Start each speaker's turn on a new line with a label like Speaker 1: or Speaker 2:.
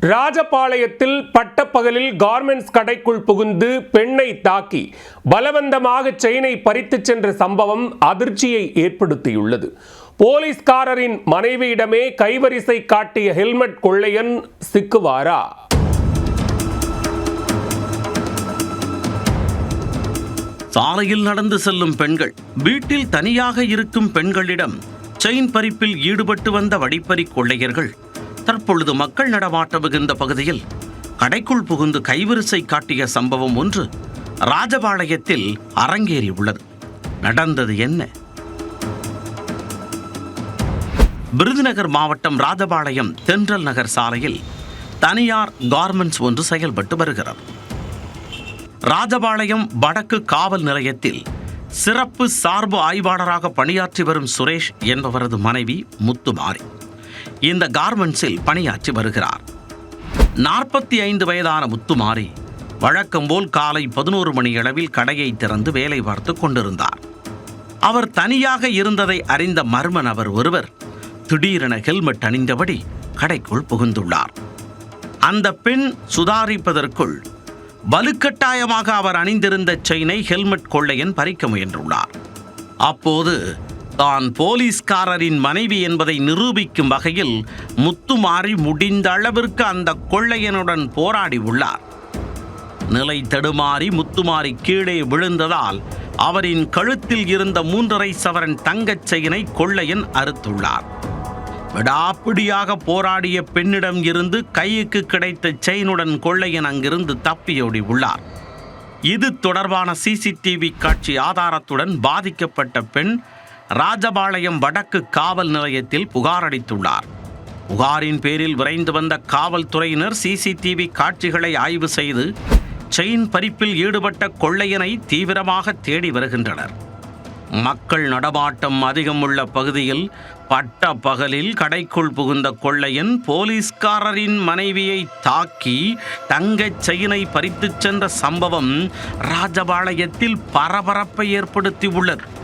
Speaker 1: ராஜபாளையத்தில் பட்டப்பகலில் garments கடைக்குள் புகுந்து பெண்ணை தாக்கி பலவந்தமாக செயினை பறித்துச் சென்ற சம்பவம் அதிர்ச்சியை ஏற்படுத்தியுள்ளது. போலீஸ்காரரின் மனைவியிடமே கைவரிசை காட்டிய ஹெல்மெட் கொள்ளையன் சிக்குவாரா?
Speaker 2: சாலையில் நடந்து செல்லும் பெண்கள் வீட்டில் தனியாக இருக்கும் பெண்களிடம் செயின் பறிப்பில் ஈடுபட்டு வந்த வடிப்பறி கொள்ளையர்கள் தற்பொழுது மக்கள் நடமாட்டம் மிகுந்த பகுதியில் கடைக்குள் புகுந்து கைவரிசை காட்டிய சம்பவம் ஒன்று ராஜபாளையத்தில் அரங்கேறி உள்ளது நடந்தது என்ன? விருதுநகர் மாவட்டம் ராஜபாளையம் தென்றல் நகர் சாலையில் தனியார் கார்மெண்ட்ஸ் ஒன்று செயல்பட்டு வருகிறது. ராஜபாளையம் வடக்கு காவல் நிலையத்தில் சிறப்பு சார்பு ஆய்வாளராக பணியாற்றி வரும் சுரேஷ் என்பவரது மனைவி முத்துமாரி. இந்த கார்மெண்ட்ஸில் பணியாற்றி வருகிறார். நாற்பத்தி ஐந்து வயதான முத்துமாரி வழக்கம்போல் காலை பதினோரு மணி அளவில் கடையை திறந்து வேலை பார்த்து கொண்டிருந்தார். அவர் தனியாக இருந்ததை அறிந்த மர்ம நபர் ஒருவர் திடீரென ஹெல்மெட் அணிந்தபடி கடைக்குள் புகுந்துள்ளார். அந்த பெண் சுதாரிப்பதற்குள் வலுக்கட்டாயமாக அவர் அணிந்திருந்த செயினை ஹெல்மெட் கொள்ளையன் பறிக்க முயன்றுள்ளார். அப்போது தான் போலீஸ்காரரின் மனைவி என்பதை நிரூபிக்கும் வகையில் முத்துமாறி முடிந்த அளவிற்கு அந்த கொள்ளையனுடன் போராடி உள்ளார். நிலை தடுமாறி முத்துமாறி கீழே விழுந்ததால் அவரின் கழுத்தில் இருந்த மூன்றரை சவரன் தங்கச் செயினை கொள்ளையன் அறுத்துள்ளார். விடாப்பிடியாக போராடிய பெண்ணிடம் இருந்து கையுக்கு கிடைத்த செயினுடன் கொள்ளையன் அங்கிருந்து தப்பியோடி உள்ளார். இது தொடர்பான சிசிடிவி காட்சி ஆதாரத்துடன் பாதிக்கப்பட்ட பெண் ராஜபாளையம் வடக்கு காவல் நிலையத்தில் புகாரளித்துள்ளார் புகாரின் பேரில் விரைந்து வந்த காவல்துறையினர் சிசிடிவி காட்சிகளை ஆய்வு செய்து செயின் பறிப்பில் ஈடுபட்ட கொள்ளையனை தீவிரமாக தேடி வருகின்றனர். மக்கள் நடமாட்டம் அதிகம் உள்ள பகுதியில் பட்ட பகலில் கடைக்குள் புகுந்த கொள்ளையன் போலீஸ்காரரின் மனைவியை தாக்கி தங்கச் செயினை பறித்துச் சென்ற சம்பவம் ராஜபாளையத்தில் பரபரப்பை ஏற்படுத்தியுள்ளது.